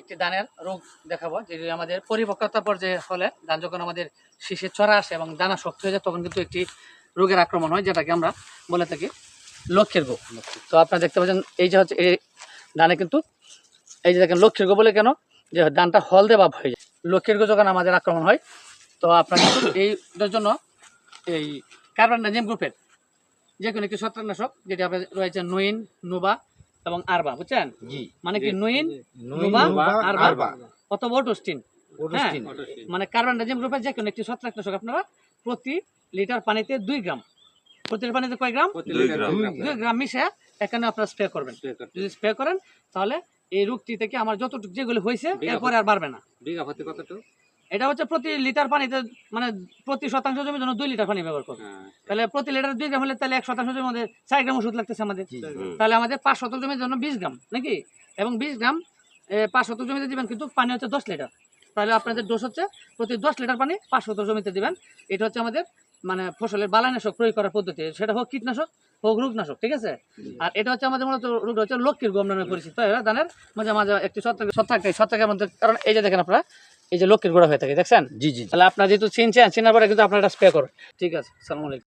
একটি ধানের রোগ দেখাবো, যেটি আমাদের পরিপক্কতা পর্যায়ে হলে ধান যখন আমাদের শীষে চড়া আসে এবং দানা শক্ত হয়ে যায়, তখন কিন্তু একটি রোগের আক্রমণ হয়, যেটাকে আমরা বলে থাকি লক্ষ্যের গো তো আপনারা দেখতে পাচ্ছেন, এই যে হচ্ছে, এই ধানে কিন্তু, এই যে দেখেন লক্ষ্যের গো বলে কেন? যে ধানটা হলদে ভাব হয়ে যায়। লক্ষ্যের গো যখন আমাদের আক্রমণ হয়, তো আপনার কিন্তু জন্য এই কার্বন ডাইজিম গ্রুপের যে কোনো একটি ছত্রাকনাশক, যেটি আপনার রয়েছে নুইন, নুবা এবং আরবা বুঝছেন? জি। মানে কি নুইন নুবা, আরবা। অথবা ওটোস্টিন ওটোস্টিন। মানে কার্বন ডাইজিম গ্রুপের যে কোনো একটি ছত্রাকনাশক আপনারা প্রতি লিটার পানিতে দুই গ্রাম। প্রতি লিটার পানিতে কয় গ্রাম? দুই গ্রাম। দুই গ্রাম মিশে এখানে আপনারা স্প্রে করবেন। যদি স্প্রে করেন তাহলে এই রোগটি থেকে আমার যতটুকু যেগুলো হয়েছে এরপরে আর বাড়বে না। বিঘা প্রতি কতটুকু? এটা হচ্ছে প্রতি লিটার পানিতে মানে প্রতি শতাংশ জমির জন্য দুই লিটার পানি ব্যবহার করবে। হ্যাঁ। তাহলে প্রতি লিটার দুই গ্রাম হলে তাহলে এক শতাংশ জমির মধ্যে চার গ্রাম ওষুধ লাগতেছে আমাদের। তাহলে আমাদের পাঁচ শতক জমির জন্য বিশ গ্রাম নাকি? এবং বিশ গ্রাম পাঁচ শতক জমিতে দিবেন কিন্তু পানি হচ্ছে দশ লিটার। তাহলে আপনাদের ডোজ হচ্ছে প্রতি দশ লিটার পানি পাঁচ শতক জমিতে দিবেন। এটা হচ্ছে আমাদের মানে ফসলের বালানাশক প্রয়োগ করার পদ্ধতি। সেটা হোক কীটনাশক হোক রোগনাশক ঠিক আছে? আর এটা হচ্ছে আমাদের মূলত রোগ হচ্ছে লক্ষ্মীর গম নামে পরিচিত। ধানের মাঝে মাঝে একটি ছত্রাক ছত্রাক ছত্রাকের মধ্যে কারণ এই যে দেখেন আপনারা এই যে লক্ষ্মীর গোড়া হয়ে থাকে দেখছেন? জি জি তাহলে আপনার যেহেতু চিনছেন চিনার পরে কিন্তু আপনার এটা স্প্রে করবেন। ঠিক আছে সালামালাইকুম